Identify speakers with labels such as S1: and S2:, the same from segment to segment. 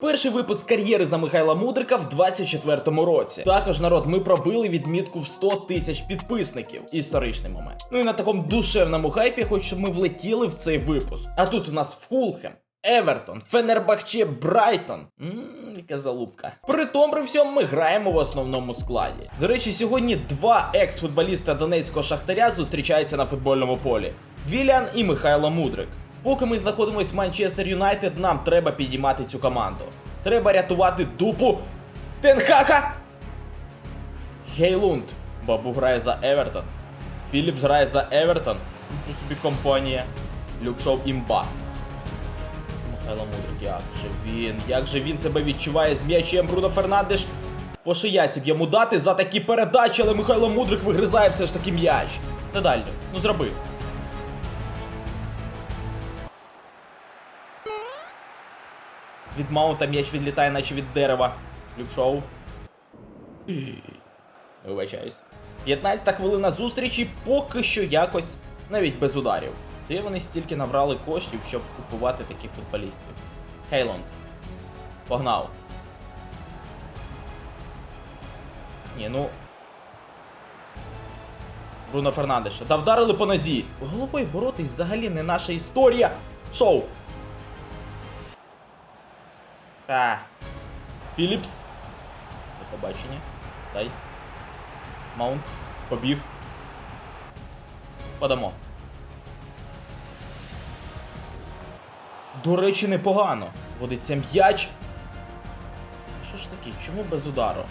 S1: Перший випуск кар'єри за Михайла Мудрика в 24-му році. Також народ ми пробили відмітку в 100 тисяч підписників. Історичний момент. Ну і на такому душевному хайпі, хоч ми влетіли в цей випуск. А тут у нас Фулхем. Евертон, Фенербахче, Брайтон. Ммм, яка залупка. При тому при всьому ми граємо в основному складі. До речі, сьогодні два екс-футболіста донецького шахтаря зустрічаються на футбольному полі: Вілян і Михайло Мудрик. Поки ми знаходимось в Манчестер Юнайтед, нам треба підіймати цю команду. Треба рятувати дупу Тенхаха! Гейлунд. Бабу грає за Евертон. Філіпс грає за Евертон. Нічого собі компанія. Люкшоу імба. Михайло Мудрик, як же він, як же він себе відчуває з м'ячем Бруно Фернандеш. По шияці б йому дати за такі передачі, але Михайло Мудрик вигризає все ж таки м'яч. Не далі. Ну зроби. Від маунта м'яч відлітає, наче від дерева. Люкшоу. Вибачаюсь. 15 хвилина зустрічі поки що якось навіть без ударів. Де вони стільки набрали коштів, щоб купувати таких футболістів? Хейлонд. Погнав. Ні, ну. Бруно Фернандеша. Да вдарили по нозі. Головою боротись взагалі не наша історія. Шоу. Та. Філіпс. До побачення. Дай. Маунт. Побіг. Подамо. До речі, непогано. Водиться м'яч. Що ж таке? Чому без удару?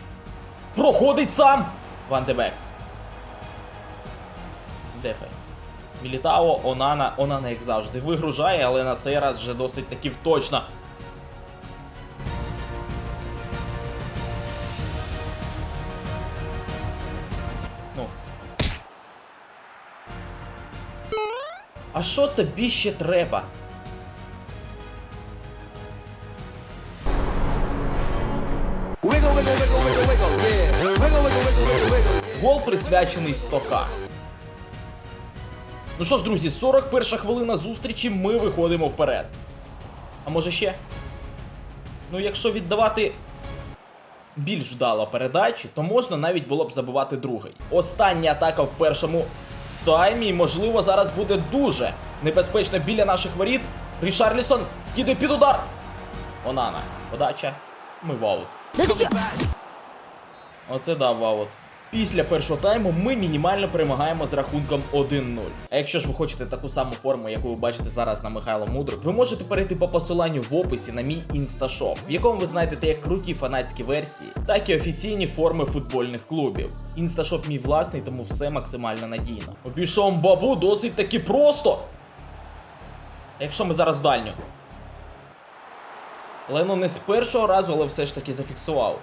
S1: Проходить сам! Ван Дебек. Дефай. Мілітао, Онана, Онана, як завжди, вигружає, але на цей раз вже досить таки вточно. А що тобі ще треба? Гол присвячений 100к. Ну що ж, друзі, 41 хвилина зустрічі, ми виходимо вперед. А може ще? Ну, якщо віддавати більш вдало передачі, то можна навіть було б забивати другий. Остання атака в першому таймі, і, можливо, зараз буде дуже небезпечно біля наших воріт. Рішарлісон скидає під удар. Онана. Подача. Ми ваут. Оце дав аут. Після першого тайму ми мінімально перемагаємо з рахунком 1-0. А якщо ж ви хочете таку саму форму, яку ви бачите зараз на Михайло Мудрик, ви можете перейти по посиланню в описі на мій інсташоп, в якому ви знайдете як круті фанатські версії, так і офіційні форми футбольних клубів. Інсташоп мій власний, тому все максимально надійно. Обійшов бабу досить таки просто. Якщо ми зараз в дальню. Лено не з першого разу, але все ж таки зафіксував.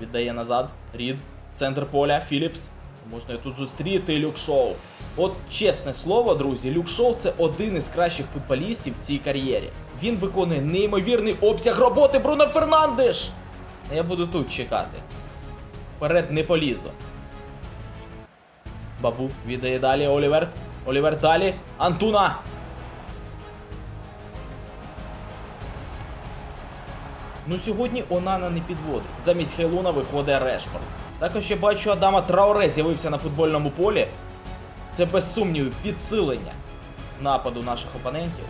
S1: Віддає назад. Рід. Центр поля. Філіпс. Можна тут зустріти Люк Шоу. От чесне слово, друзі, Люк Шоу це один із кращих футболістів в цій кар'єрі. Він виконує неймовірний обсяг роботи Бруно Фернандеш. Я буду тут чекати. Вперед не полізу. Бабу віддає далі Оліверт. Оліверт далі. Антуна. Ну сьогодні Онана не підводить. Замість Хейлуна виходить Решфорд. Також я бачу Адама Трауре з'явився на футбольному полі. Це без сумнівів підсилення нападу наших опонентів.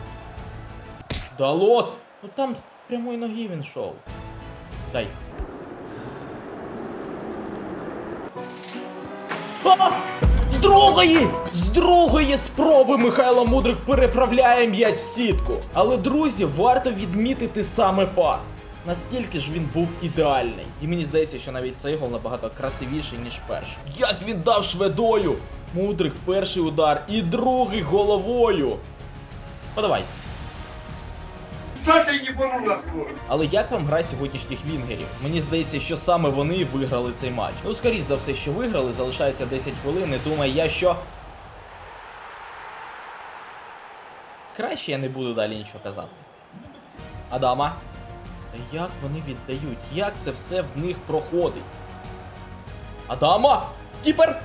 S1: Далот! Ну там з прямої ноги він шов. Дай. А! З другої! З другої спроби Михайло Мудрик переправляє м'яч в сітку. Але, друзі, варто відмітити саме пас. Наскільки ж він був ідеальний. І мені здається, що навіть цей гол набагато красивіший, ніж перший. Як він дав шведою! Мудрик перший удар і другий головою. Подавай. Але як вам гра сьогоднішніх вінгерів? Мені здається, що саме вони виграли цей матч. Ну, скоріш за все, що виграли, залишається 10 хвилин. і Думаю я, що. Краще я не буду далі нічого казати. Адама. Як вони віддають? Як це все в них проходить? Адама! Кіпер!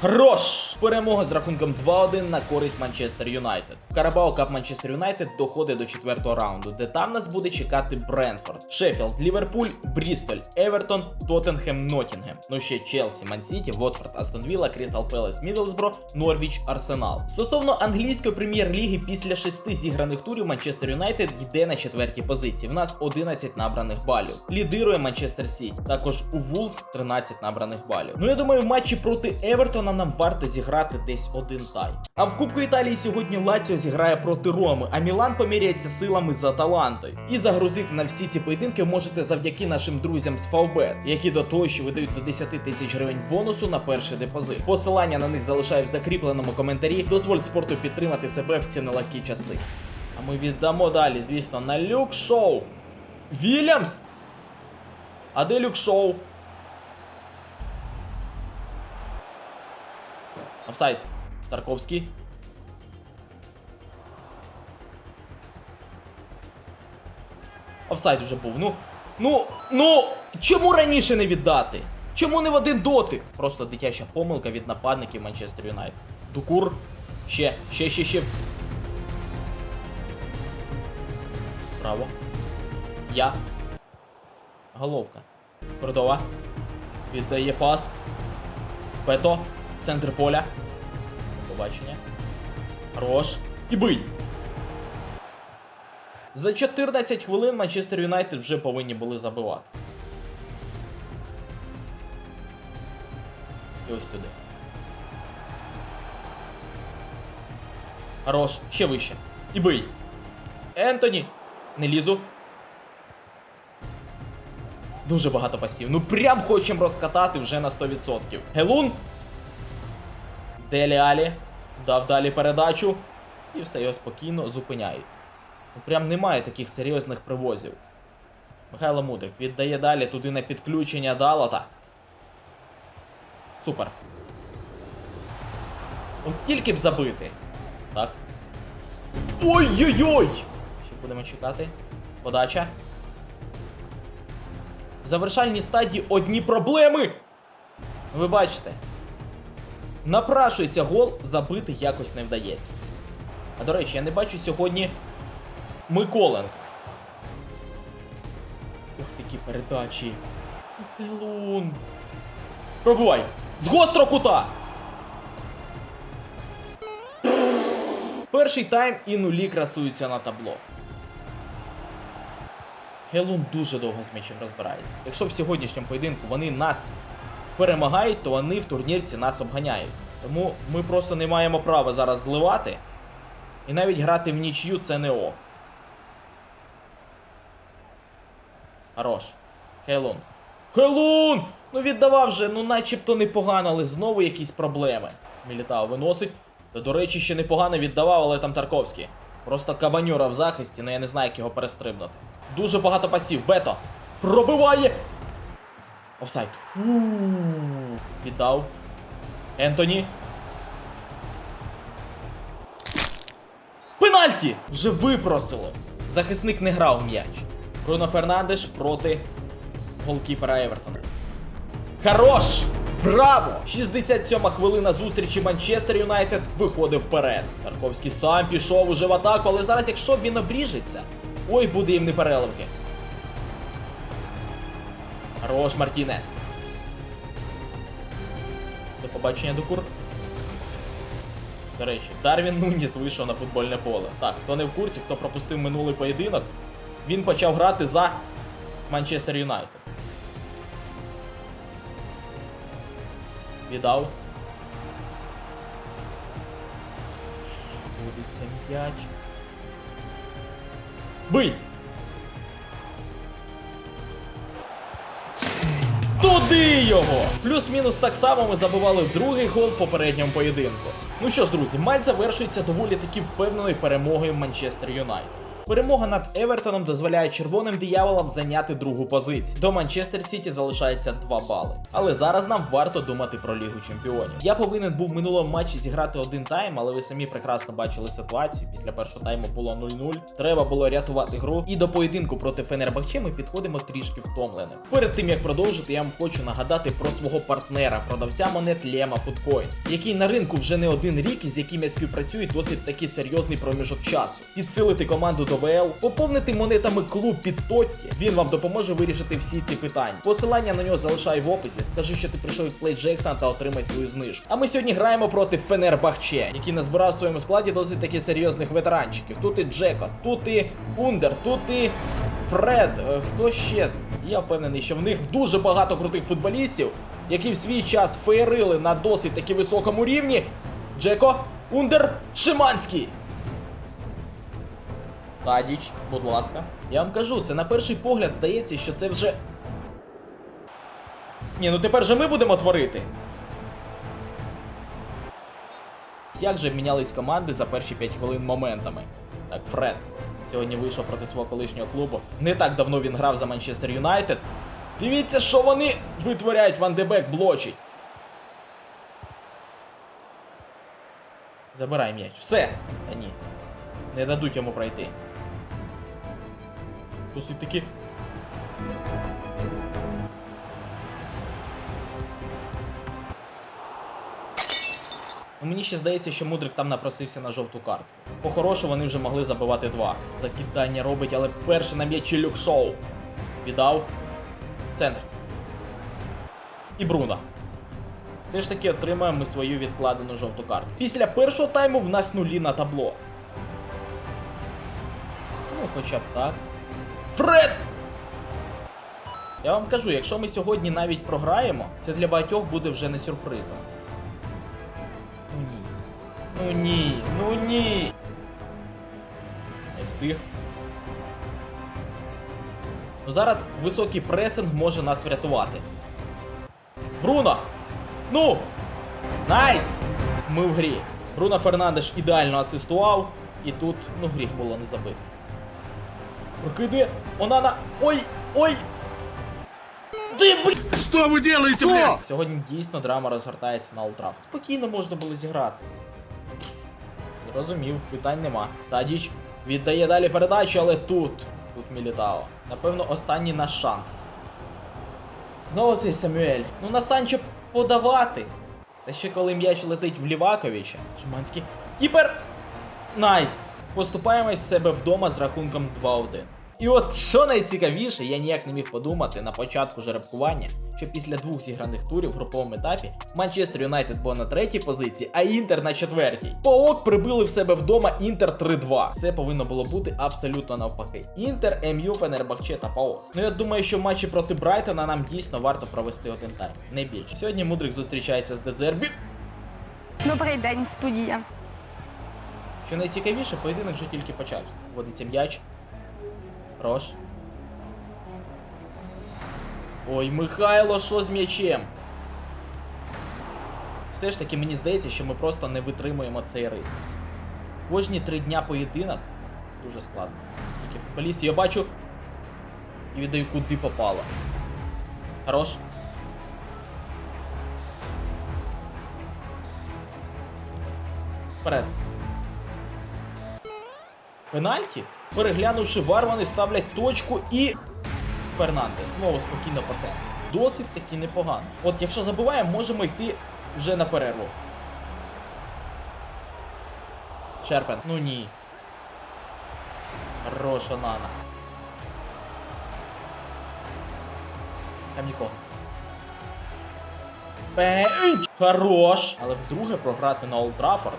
S1: Хорош! Перемога з рахунком 2-1 на користь Манчестер Юнайтед. Карабао Кап Манчестер Юнайтед доходить до четвертого раунду, де там нас буде чекати Бренфорд, Шеффілд, Ліверпуль, Брістоль, Евертон, Тоттенхем, Ноттінгем. Ну ще Челсі, Мансіті, Вотфорд, Астон Вілла, Крістал Пелес, Мідлсбро, Норвіч, Арсенал. Стосовно англійської прем'єр-ліги після шести зіграних турів Манчестер Юнайтед йде на четвертій позиції. В нас 11 набраних балів. Лідирує Манчестер Сіті. Також у Вулс 13 набраних балів. Ну я думаю, в матчі проти Евертона нам варто зіграти десь один тайм. А в Кубку Італії сьогодні Лаціо зіграє проти Роми, а Мілан поміряється силами з Аталантою. І загрузити на всі ці поєдинки можете завдяки нашим друзям з Фавбет, які до того, що видають до 10 тисяч гривень бонусу на перший депозит. Посилання на них залишаю в закріпленому коментарі. Дозволь спорту підтримати себе в ці нелегкі часи. А ми віддамо далі, звісно, на люк шоу. Вільямс? А де люк шоу? Офсайд. Тарковський. Офсайд уже був. Ну. Ну. Ну. Чому раніше не віддати? Чому не в один дотик? Просто дитяча помилка від нападників Манчестер Юнайтед. Дукур. Ще, ще, ще, ще. Право. Я. Головка. Кордова. Віддає пас. Пето. Центр поля. Побачення. Рош. І бий. За 14 хвилин Манчестер Юнайтед вже повинні були забивати. І ось сюди. Хорош, ще вище. І бий. Ентоні. Не лізу. Дуже багато пасів. Ну прям хочемо розкатати вже на 100%. Гелун. Делі Алі. Дав далі передачу. І все його спокійно зупиняють. Ну прям немає таких серйозних привозів. Михайло Мудрик віддає далі туди на підключення Далота. Супер. От тільки б забити. Так. Ой-ой-ой! Ще будемо чекати. Подача. В завершальній стадії одні проблеми. Ви бачите. Напрашується гол, забити якось не вдається. А до речі, я не бачу сьогодні Миколенка. Ух, такі передачі. Хелун. Пробувай! З гостро кута! Перший тайм і нулі красуються на табло. Хелун дуже довго з м'ячем розбирається. Якщо в сьогоднішньому поєдинку вони нас перемагають, то вони в турнірці нас обганяють. Тому ми просто не маємо права зараз зливати. І навіть грати в нічю це не ок. Хорош. Хейлун. Хейлун! Ну віддавав же, ну начебто непогано, але знову якісь проблеми. Мілітао виносить. Та, до речі, ще непогано віддавав, але там Тарковський. Просто кабанюра в захисті, ну я не знаю, як його перестрибнути. Дуже багато пасів. Бето. Пробиває! Офсайд. Віддав. Ентоні. Пенальті! Вже випросило. Захисник не грав м'яч. Бруно Фернандеш проти голкіпера Евертона. Хорош! Браво! 67-ма хвилина зустрічі Манчестер Юнайтед виходить вперед. Тарковський сам пішов уже в атаку, але зараз, якщо він обріжеться, ой, буде їм не переливки. Хорош Мартінес. До побачення Дукур. До речі, Дарвін Нуніс вийшов на футбольне поле. Так, хто не в курсі, хто пропустив минулий поєдинок, він почав грати за Манчестер Юнайтед. Віддав. Будеться м'яч. Бий! Його! Плюс-мінус так само ми забивали другий гол в попередньому поєдинку. Ну що ж, друзі, матч завершується доволі таки впевненою перемогою Манчестер Юнайтед. Перемога над Евертоном дозволяє червоним дияволам зайняти другу позицію. До Манчестер Сіті залишається 2 бали. Але зараз нам варто думати про Лігу Чемпіонів. Я повинен був в минулому матчі зіграти один тайм, але ви самі прекрасно бачили ситуацію. Після першого тайму було 0-0. Треба було рятувати гру. І до поєдинку проти Фенербахче ми підходимо трішки втомленим. Перед тим як продовжити, я вам хочу нагадати про свого партнера, продавця монет Лема Фудкоін, який на ринку вже не один рік і з яким я співпрацюю досить таки серйозний проміжок часу. Підсилити команду до ВЛ, поповнити монетами клуб під Тотті. Він вам допоможе вирішити всі ці питання. Посилання на нього залишай в описі. Скажи, що ти прийшов від Play Jackson та отримай свою знижку. А ми сьогодні граємо проти Фенербахче, який назбирав в своєму складі досить таки серйозних ветеранчиків. Тут і Джеко, тут і Ундер, тут і Фред. Е, Хто ще? Я впевнений, що в них дуже багато крутих футболістів, які в свій час феєрили на досить таки високому рівні. Джеко, Ундер, Шиманський. Тадіч, будь ласка. Я вам кажу, це на перший погляд здається, що це вже. Ні, ну тепер же ми будемо творити. Як же мінялись команди за перші 5 хвилин моментами? Так, Фред сьогодні вийшов проти свого колишнього клубу. Не так давно він грав за Манчестер Юнайтед. Дивіться, що вони витворяють Ван Дебек блочить. Забирай м'яч. Все. Та ні. Не дадуть йому пройти. Досить таки. Ну, Мені ще здається, що Мудрик там напросився на жовту картку. По-хорошу вони вже могли забивати два. Закидання робить, але перший на м'ячі люк шоу. Віддав. Центр. І Бруно. Все ж таки отримаємо ми свою відкладену жовту карту. Після першого тайму в нас нулі на табло. Ну, хоча б так. Фред! Я вам кажу, якщо ми сьогодні навіть програємо, це для багатьох буде вже не сюрпризом. Ну ні. Ну ні, ну ні. Не встиг. Ну зараз високий пресинг може нас врятувати. Бруно! Ну! Найс! Ми в грі. Бруно Фернандеш ідеально асистував. І тут, ну, гріх було не забити. Прокидує. Онана. Ой! Ой! Ти, блін!
S2: Что вы делаете, блядь?
S1: Сьогодні дійсно драма розгортається на Олтраф. Спокійно можна було зіграти. Зрозумів, питань нема. Тадіч віддає далі передачу, але тут. Тут Мілітао. Напевно, останній наш шанс. Знову цей Самюель. Ну на Санчо подавати. Та ще коли м'яч летить в Ліваковича. Шиманський. Кіпер! Найс! Поступаємось з себе вдома з рахунком 2-1. І от що найцікавіше, я ніяк не міг подумати на початку жеребкування, що після двох зіграних турів в груповому етапі Манчестер Юнайтед був на третій позиції, а Інтер на четвертій. Паок прибили в себе вдома Інтер 3-2. Все повинно було бути абсолютно навпаки. Інтер, МЮ, Фенербахче та Паок. Ну я думаю, що матчі проти Брайтона нам дійсно варто провести один тайм. Не більше. Сьогодні Мудрик зустрічається з Дезербі.
S3: Добрий день, студія.
S1: Що найцікавіше, поєдинок вже тільки почався. Водиться м'яч. Рош. Ой, Михайло, що з м'ячем? Все ж таки, мені здається, що ми просто не витримуємо цей ритм. Кожні три дня поєдинок дуже складно. Скільки футболістів я бачу. І віддаю, куди попало. Хорош. Вперед. Пенальті. Переглянувши вар, вони ставлять точку і. Фернандес знову спокійно по. Досить таки непогано. От якщо забуваємо, можемо йти вже на перерву. Черпен, ну ні. Хороша нана. Там нікого. Пенч! Хорош! Але вдруге програти на Олд Траффорд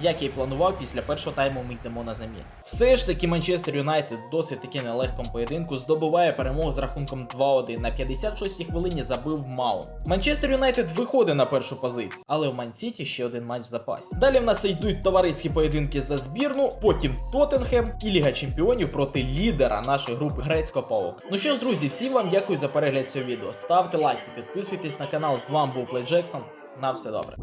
S1: як я й планував, після першого тайму ми йдемо на замін. Все ж таки, Манчестер Юнайтед досить таки нелегкому поєдинку здобуває перемогу з рахунком 2-1. На 56-й хвилині забив Маунт. Манчестер Юнайтед виходить на першу позицію, але в Ман-Сіті ще один матч в запасі. Далі в нас йдуть товариські поєдинки за збірну, потім Тоттенхем і Ліга Чемпіонів проти лідера нашої групи грецького паука. Ну що ж, друзі, всім вам дякую за перегляд цього відео. Ставте лайки, підписуйтесь на канал. З вами був Плей Джексон. На все добре.